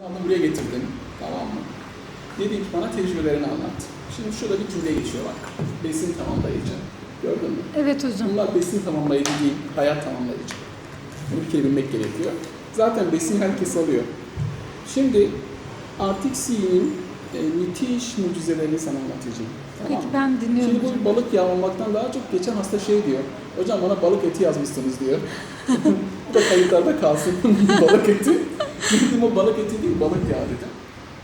Aldım buraya getirdim. Tamam mı? Dedi ki bana tecrübelerini anlat. Şimdi şurada bir cümle geçiyor bak. Besin tamamlayıcı. Gördün mü? Evet hocam. Bunlar besin tamamlayıcı değil, hayat tamamlayıcı. Bunu bir kere bilmek gerekiyor. Zaten besin herkes alıyor. Şimdi Arctic Sea'nin e, müthiş mucizelerini sana anlatacağım. Tamam Peki ben dinliyorum Şimdi bu balık yağı olmaktan daha çok geçen hasta şey diyor. Hocam bana balık eti yazmışsınız diyor. bu da kayıtlarda kalsın balık eti. Dedim o balık eti değil balık yağı dedim.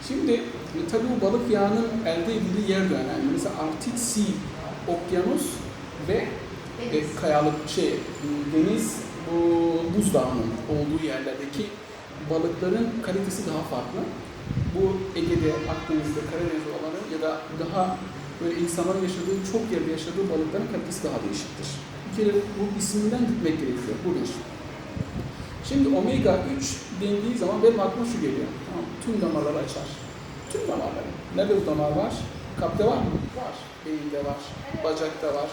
Şimdi e, tabii bu balık yağının elde edildiği yer de önemli. Mesela Arctic Sea, okyanus ve e, kayalık şey deniz bu buzdağının olduğu yerlerdeki balıkların kalitesi daha farklı. Bu Ege'de, Akdeniz'de, Karadeniz'de olanı ya da daha böyle insanların yaşadığı, çok yerde yaşadığı balıkların kalitesi daha değişiktir. Bir kere bu isminden gitmek gerekiyor. Bu bir. Şimdi omega 3 dendiği zaman benim aklıma şu geliyor. Tamam, tüm damarları açar. Tüm damarları. Nerede bu damar var? Kalpte var mı? Var. Beyinde var. Bacakta var.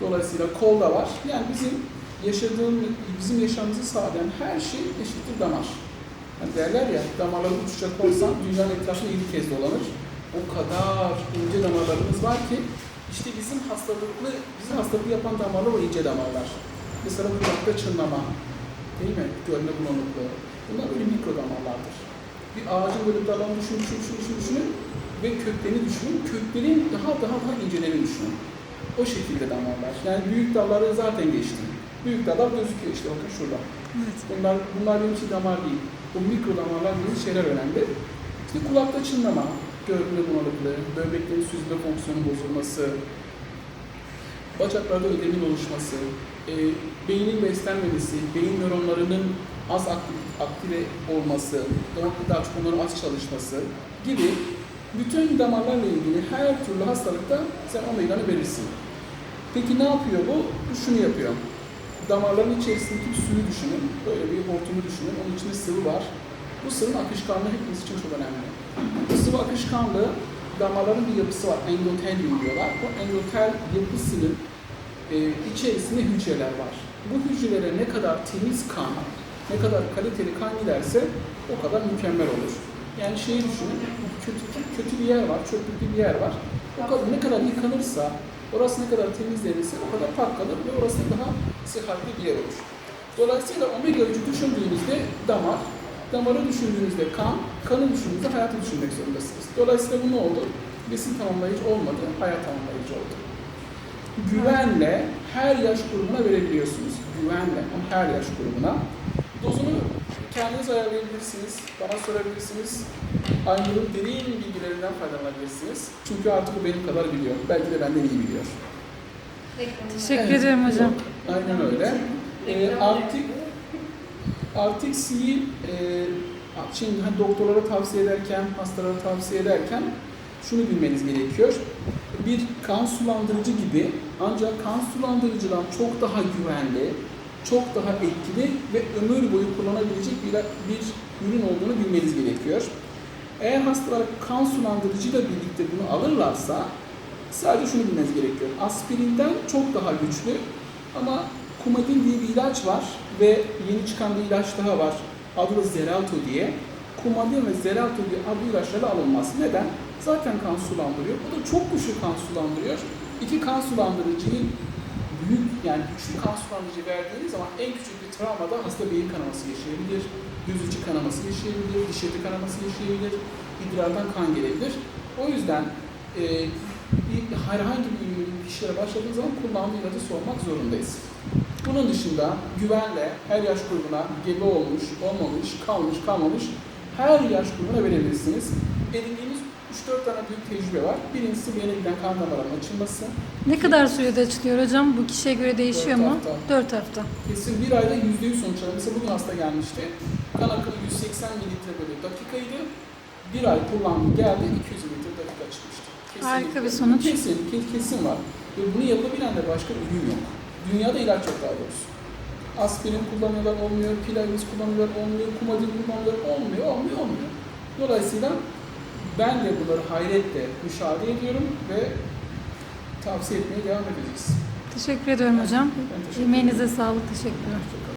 Dolayısıyla kolda var. Yani bizim yaşadığımız, bizim yaşamımızı sağlayan her şey eşittir damar. Hani derler ya, damarları uçacak olsan dünyanın etrafında 7 kez dolanır. O kadar ince damarlarımız var ki işte bizim hastalıklı, bizi hastalıklı yapan damarlar o ince damarlar. Mesela kulakta çınlama, değil mi? Görme bulanıklığı. Bunlar böyle mikro damarlardır. Bir ağacın böyle dalını düşünün, düşünün, düşünün, düşünün, düşünün ve köklerini düşünün. Köklerin daha daha daha incelerini düşünün. O şekilde damarlar. Yani büyük dalları zaten geçtim. Büyük dallar gözüküyor işte bakın şurada. Evet. Bunlar, bunlar benim için damar değil. Bu mikro damarlar gibi şeyler önemli. İşte kulakta çınlama, görme bulanıklığı, böbreklerin süzme fonksiyonu bozulması, bacaklarda ödemin oluşması, e, beynin beslenmemesi, beyin nöronlarının az aktive olması, daha çok onların az çalışması gibi bütün damarlarla ilgili her türlü hastalıkta sen omega'nı verirsin. Peki ne yapıyor bu? Şunu yapıyor. Damarların içerisindeki suyu düşünün. Böyle bir hortumu düşünün. Onun içinde sıvı var. Bu sıvının akışkanlığı hepimiz için çok önemli. Bu sıvı akışkanlığı damarların bir yapısı var. Endotelyum diyorlar. Bu endotel yapısının e, içerisinde hücreler var. Bu hücrelere ne kadar temiz kan, ne kadar kaliteli kan giderse o kadar mükemmel olur. Yani şeyi düşünün, kötü, kötü bir yer var, çöplük bir yer var. O kadar, ne kadar yıkanırsa, orası ne kadar temizlenirse o kadar pak kalır ve orası daha sıhhatli bir yer olur. Dolayısıyla omega 3'ü düşündüğünüzde damar, damarı düşündüğünüzde kan, kanı düşündüğünüzde hayatı düşünmek zorundasınız. Dolayısıyla bu ne oldu? Besin tamamlayıcı olmadı, hayat tamamlayıcı oldu. Güvenle her yaş grubuna verebiliyorsunuz. Güvenle ama her yaş grubuna. Dozunu kendiniz ayarlayabilirsiniz, bana sorabilirsiniz. Aynur'un derin bilgilerinden faydalanabilirsiniz. Çünkü artık o benim kadar biliyor. Belki de benden iyi biliyor. Teşekkür Evet. ederim hocam. Aynen öyle. Ee, artık artık C'yi e, şimdi hani doktorlara tavsiye ederken, hastalara tavsiye ederken şunu bilmeniz gerekiyor. Bir kan sulandırıcı gibi ancak kan sulandırıcıdan çok daha güvenli, çok daha etkili ve ömür boyu kullanabilecek bir, bir ürün olduğunu bilmeniz gerekiyor. Eğer hastalar kan sulandırıcıyla birlikte bunu alırlarsa sadece şunu bilmeniz gerekiyor. Aspirinden çok daha güçlü ama Coumadin diye bir ilaç var ve yeni çıkan bir ilaç daha var. Adı da Xarelto diye. Coumadin ve Xarelto diye adlı ilaçlarla alınmaz. Neden? Zaten kan sulandırıyor. O da çok güçlü kan sulandırıyor. İki kan sulandırıcıyı büyük yani güçlü kan sulandırıcı verdiğiniz zaman en küçük bir travmada hasta beyin kanaması yaşayabilir, göz içi kanaması yaşayabilir, diş eti kanaması yaşayabilir, idrardan kan gelebilir. O yüzden e, bir, herhangi bir ürünün kişilere başladığı zaman kullandığı ilacı sormak zorundayız. Bunun dışında güvenle her yaş grubuna gebe olmuş, olmamış, kalmış, kalmamış her yaş grubuna verebilirsiniz. Edindiğimiz 3-4 tane büyük tecrübe var. Birincisi beğene giden kan damarının açılması. Ne kadar sürede açılıyor hocam? Bu kişiye göre değişiyor Dört mu? hafta. 4 hafta. Kesin bir ayda %100 sonuç alır. Mesela bugün hasta gelmişti. Kan akımı 180 mililitre bölü dakikaydı. Bir ay kullandı geldi 200 mililitre dakika çıkmıştı. Kesinlikle. Harika bir sonuç. Kesin, ke- kesin var. Ve bunu yapabilen de başka ürün yok. Dünyada ilaç yok daha doğrusu. Aspirin kullanıyorlar olmuyor, pilavis kullanıyorlar olmuyor, kumadin kullanıyorlar olmuyor, olmuyor, olmuyor. Dolayısıyla ben de bunları hayretle müşahede ediyorum ve tavsiye etmeye devam edeceğiz. Teşekkür ediyorum hocam. Ben teşekkür ederim. Emeğinize sağlık. Teşekkürler.